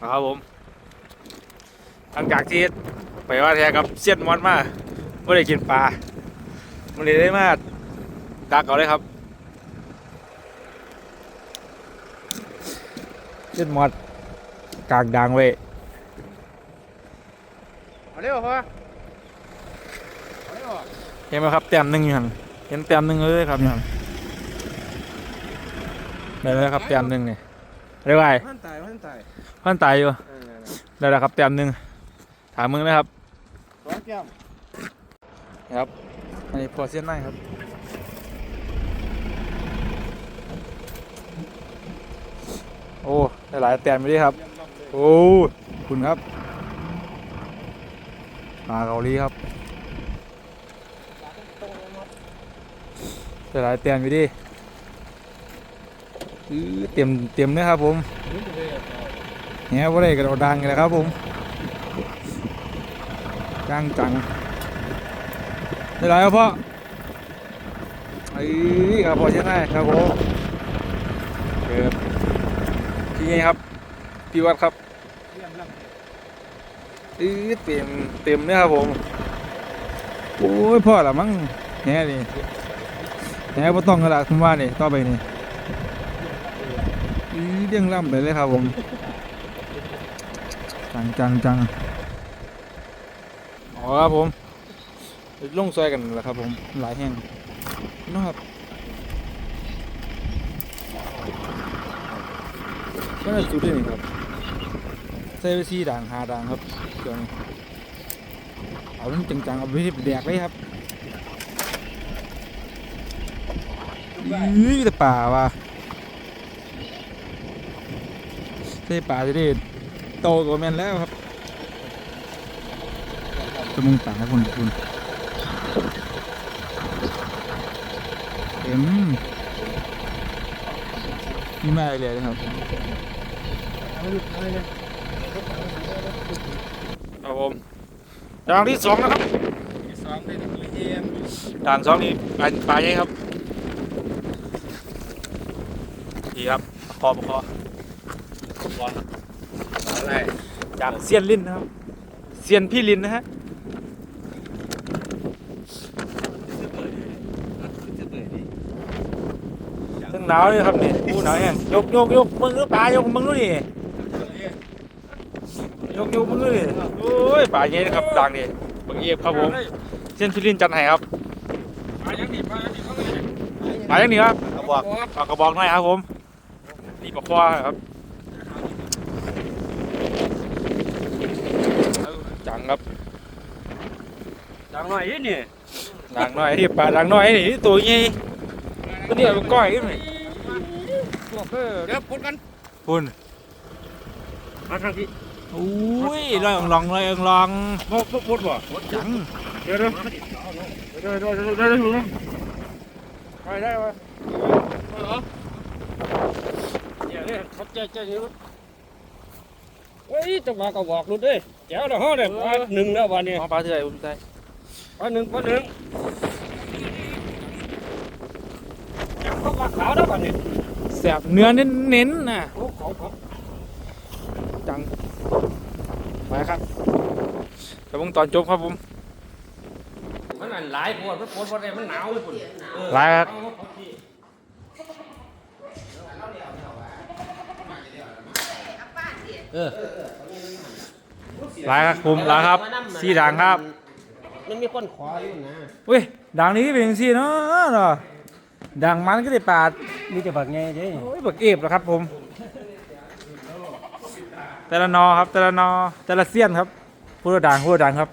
ครับผมหลังจากที่ไปว่าแทกับเซียนมอนมาไม่ได้กินปลามันเลยได้มาดักเอาเลยครับเซียนมอนกากดังไว้เอาเร็วพ่อเอาเร็วเห็นไหมครับแต้มหนึ่งอยู่หันเห็นแต้มหนึ่งเลยครับอยู่หันได้แล้วครับแต้มหนึ่งเนี่ย เรียกว่าไงพันตายพันตายพันตายอยู่เออได้แล้วครับแต้มหนึ่งถามมึงนะครับสองแก้มครับอันนี้พอเส้นได้ครับโอ้ได้หลายแต้มไปดิครับ โอ้คุณครับปลาเกาหลีครับได้หลายแต้มไปดิ เต็มเต็มเลยครับผมแหน่บ่ได้กระโดดดังเลยครับผมจังจังได้ไรครับพ่อไอ้ครับพ่อใช่ไหมครับผมเกิดพี่ไงครับพี่วัดครับอื้อเต็มเต็มเนี่ยครับผมโอ้ยพ่อละมั้งแหน่นี่แหน่บ่ต้องกระดาษคุณว่านี่ต่อไปนี่ อื้อเรื่องล่ำไปเลยครับผม จังจังจังอ๋อครับผมลงซอยกันแหละครับผม หลายแห่งนะครับก็ได้สุดเลยนี่ครับใส่ไปซีด่างหาด่างครับเกี่ยวนี้เอาน้ำจังๆเอาไปแดกเลยครับอื้อแต่ป่าว่ะ ใส่ป่าจะได้โตกว่าแมนแล้วครับจมูกป่าคุณคุณเอ็มนี่มาเลยนะครับครับผมด่านที่สองนะครับสองเป็นกุยเทียมด่านสองนี่ปลาปลาใหญ่ครับดีครับประคอประคอ ประคอะไรจากเซียนลินนะครับเซียนพี่ลินนะฮะทั้งหนาวเลยครับนี่อู้หนาวแห้งยกยกยกมึงดูปลายกมึงดูนี่ยกยกมึงดูนี่โอ้ยปลาใหญ่นะครับดังนี่บางเอียบครับผมเซียนพี่ลินจัดให้ครับมาอย่างนี้มาย่างนี้เขาไม่ปลาย่างนี้ครับกระบอกปลากระบอกหน่อยครับผมนี่ปลาคว้าครับเอาจัง ครับดังหน่อยนี่ดังหน่อยที่ปลาดังหน่อยนี่ตัวใหญ่ตัวนี้เอาไปก้อยขึ้นไหมเดี๋ยวพูดกันคุณมาทางที่อุ้ยลอยลองลอยลองพูดพูดบ่จังเดี๋ยวเดี๋ยวเดี๋ยวเดี๋ยวเดี๋ยวเดี๋ยวเดี๋ยวไปได้ไหมเหรอเดี๋ยวเนี่ยเขาเจ๊เจ๊อยู่ เฮ้ยจะมากระบอกรู้ด้วยเจ้าเดี๋ยวห้อเนี่ยปลาหนึ่งแล้ววันนี้มองปลาเถื่อยคุณใจปลาหนึ่งปลาหนึ่งจับเข้าปลาขาวแล้ววันนี้แสบเนื้อเน้นๆน่ะโอ้ของของจังไปครับเดี๋ยวผมตอนจบครับผมมันอันหลายปวดมันปวดปวดอะไรมันหนาวเลยปวดลายครับ ลายครับผมลายครับสีด่างครับมันมีคนขออยู่นะเว้ยด่างนี้เป็นสีเนาะเนาะด่างมันก็ได้ปาดมีแต่บักไงเด้โอ้ยบักเอฟแล้วครับผม แต่ละนอครับแต่ละนอแต่ละเสี้ยนครับพูดว่าด่างพูดว่าด่างครับ